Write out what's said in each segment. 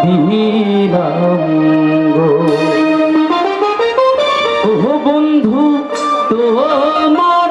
দিলাম গো ও বন্ধু তোমার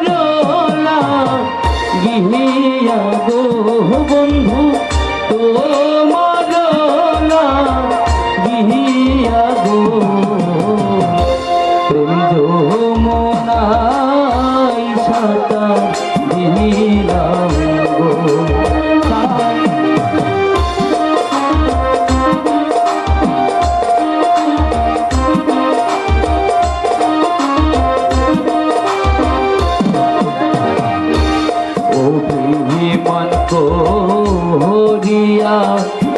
অভিমান করিয়া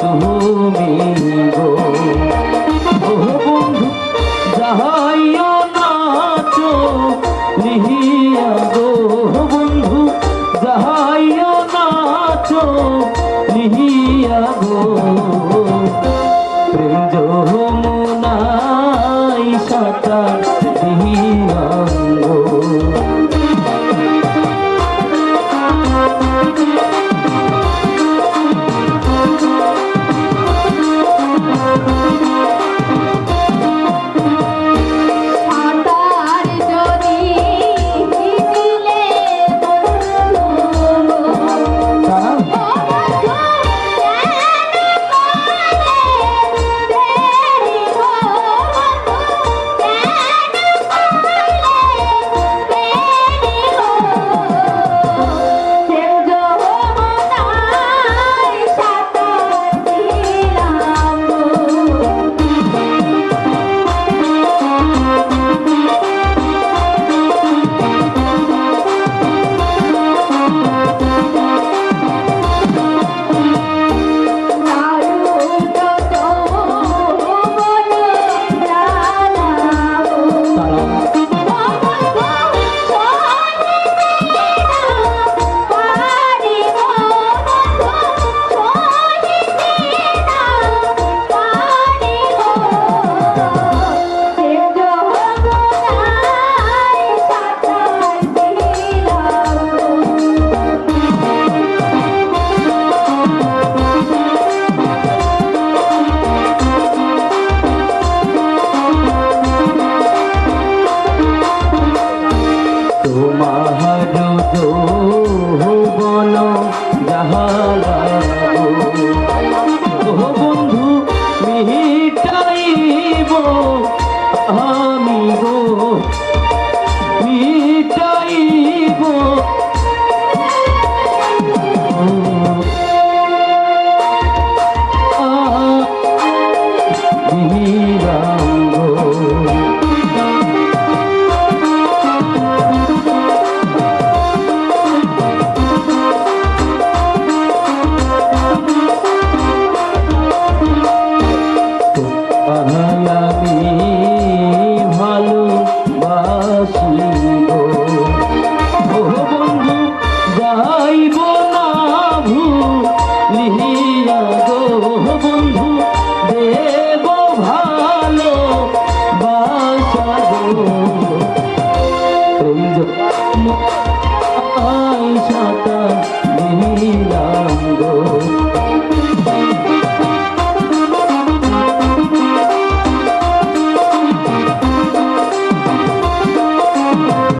তুমি গো। বন্ধু, যাহাইও নাচ লিহিয়া গো। বন্ধু, যাহাইও নাচ লিহিয়া গো। প্রেম যমুনাই সাঁতার দিহিয়া হারাবো বন্ধু মিহিটাইব আমি গো গো বন্ধু।